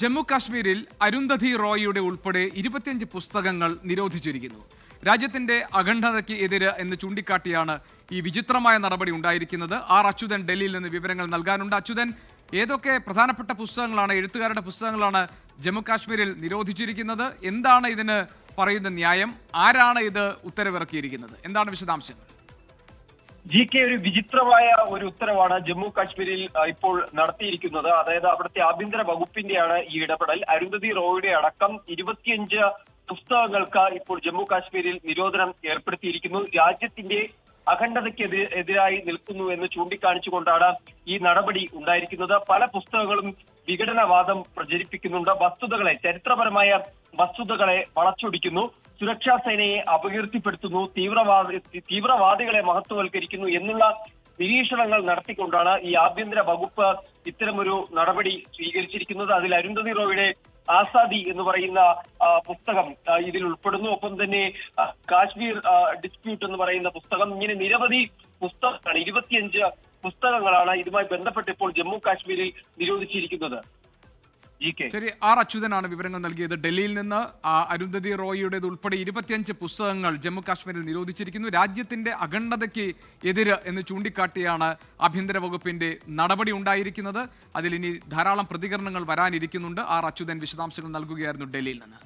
ജമ്മു കാശ്മീരിൽ അരുന്ധതി റോയിയുടെ ഉൾപ്പെടെ ഇരുപത്തിയഞ്ച് പുസ്തകങ്ങൾ നിരോധിച്ചിരിക്കുന്നു. രാജ്യത്തിന്റെ അഖണ്ഡതയ്ക്ക് എതിര് എന്ന് ചൂണ്ടിക്കാട്ടിയാണ് ഈ വിചിത്രമായ നടപടി ഉണ്ടായിരിക്കുന്നത്. ആർ അച്യുതൻ ഡൽഹിയിൽ നിന്ന് വിവരങ്ങൾ നൽകാനുണ്ട്. അച്യുതൻ ഏതൊക്കെ പ്രധാനപ്പെട്ട പുസ്തകങ്ങളാണ് എഴുത്തുകാരുടെ പുസ്തകങ്ങളാണ് ജമ്മു കാശ്മീരിൽ നിരോധിച്ചിരിക്കുന്നത്? എന്താണ് ഇതിന് പറയുന്ന ന്യായം? ആരാണ് ഇത് ഉത്തരവിറക്കിയിരിക്കുന്നത്? എന്താണ് വിശദാംശങ്ങൾ? ജി കെ ഒരു വിചിത്രമായ ഒരു ഉത്തരവാണ് ജമ്മു കാശ്മീരിൽ ഇപ്പോൾ നടത്തിയിരിക്കുന്നത്. അതായത് അവിടുത്തെ ആഭ്യന്തര വകുപ്പിന്റെയാണ് ഈ ഇടപെടൽ. അരുന്ധതി റോയുടെ അടക്കം ഇരുപത്തിയഞ്ച് പുസ്തകങ്ങൾക്ക് ഇപ്പോൾ ജമ്മു കാശ്മീരിൽ നിരോധനം ഏർപ്പെടുത്തിയിരിക്കുന്നു. രാജ്യത്തിന്റെ അഖണ്ഡതയ്ക്ക് എതിരായി നിൽക്കുന്നു എന്ന് ചൂണ്ടിക്കാണിച്ചുകൊണ്ടാണ് ഈ നടപടി ഉണ്ടായിരിക്കുന്നത്. പല പുസ്തകങ്ങളും വിഘടനവാദം പ്രചരിപ്പിക്കുന്നുണ്ട്. വസ്തുതകളെ ചരിത്രപരമായ വസ്തുതകളെ വളച്ചൊടിക്കുന്നു സുരക്ഷാ സേനയെ അപകീർത്തിപ്പെടുത്തുന്നു തീവ്രവാദി തീവ്രവാദികളെ മഹത്വവൽക്കരിക്കുന്നു എന്നുള്ള നിരീക്ഷണങ്ങൾ നടത്തിക്കൊണ്ടാണ് ഈ ആഭ്യന്തര വകുപ്പ് ഇത്തരമൊരു നടപടി സ്വീകരിച്ചിരിക്കുന്നത്. അതിൽ അരുന്ധതി റോയുടെ ആസാദി എന്ന് പറയുന്ന പുസ്തകം ഇതിൽ ഉൾപ്പെടുന്നു. ഒപ്പം തന്നെ കാശ്മീർ ഡിസ്പ്യൂട്ട് എന്ന് പറയുന്ന പുസ്തകം. ഇങ്ങനെ നിരവധി പുസ്തകങ്ങളാണ് ഇരുപത്തിയഞ്ച് പുസ്തകങ്ങളാണ് ഇതുമായി ബന്ധപ്പെട്ട് ഇപ്പോൾ ജമ്മു കാശ്മീരിൽ നിരോധിച്ചിരിക്കുന്നത്. ശരി ആർ അച്യുതനാണ് വിവരങ്ങൾ നൽകിയത്. ഡൽഹിയിൽ നിന്ന് അരുന്ധതി റോയിയുടേത് ഉൾപ്പെടെ ഇരുപത്തിയഞ്ച് പുസ്തകങ്ങൾ ജമ്മു കാശ്മീരിൽ നിരോധിച്ചിരിക്കുന്നു. രാജ്യത്തിന്റെ അഖണ്ഡതയ്ക്ക് എതിര് എന്ന് ചൂണ്ടിക്കാട്ടിയാണ് ആഭ്യന്തര വകുപ്പിന്റെ നടപടി ഉണ്ടായിരിക്കുന്നത്. അതിലിനി ധാരാളം പ്രതികരണങ്ങൾ വരാനിരിക്കുന്നുണ്ട്. ആർ അച്യുതൻ വിശദാംശങ്ങൾ നൽകുകയായിരുന്നു ഡൽഹിയിൽ നിന്ന്.